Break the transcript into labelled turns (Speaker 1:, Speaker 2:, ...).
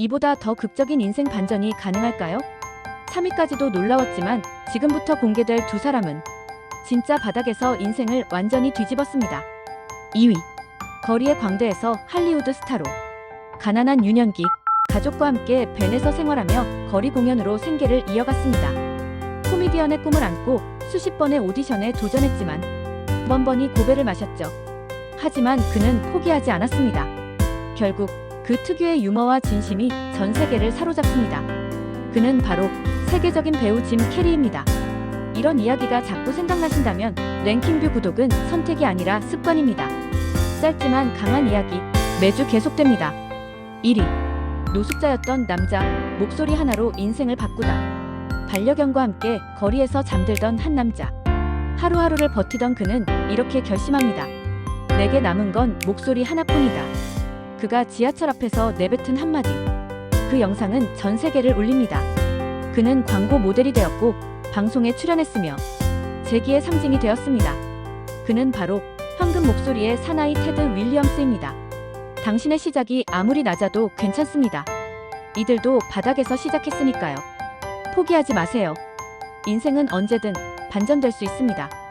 Speaker 1: 이보다 더 극적인 인생 반전이 가능할까요? 3위까지도 놀라웠지만 지금부터 공개될 두 사람은 진짜 바닥에서 인생을 완전히 뒤집었습니다. 2위. 거리의 광대에서 할리우드 스타로 가난한 유년기 가족과 함께 벤에서 생활하며 거리 공연으로 생계를 이어갔습니다. 코미디언의 꿈을 안고 수십 번의 오디션에 도전했지만 번번이 고배를 마셨죠. 하지만 그는 포기하지 않았습니다. 결국 그 특유의 유머와 진심이 전 세계를 사로잡습니다. 그는 바로 세계적인 배우 짐 캐리입니다. 이런 이야기가 자꾸 생각나신다면 랭킹뷰 구독은 선택이 아니라 습관입니다. 짧지만 강한 이야기 매주 계속됩니다. 1위 노숙자였던 남자 목소리 하나로 인생을 바꾸다 반려견과 함께 거리에서 잠들던 한 남자 하루하루를 버티던 그는 이렇게 결심합니다. 내게 남은 건 목소리 하나뿐이다. 그가 지하철 앞에서 내뱉은 한마디. 그 영상은 전 세계를 울립니다. 그는 광고 모델이 되었고 방송에 출연했으며 재기의 상징이 되었습니다. 그는 바로 황금 목소리의 사나이 테드 윌리엄스입니다. 당신의 시작이 아무리 낮아도 괜찮습니다. 이들도 바닥에서 시작했으니까요. 포기하지 마세요. 인생은 언제든 반전될 수 있습니다.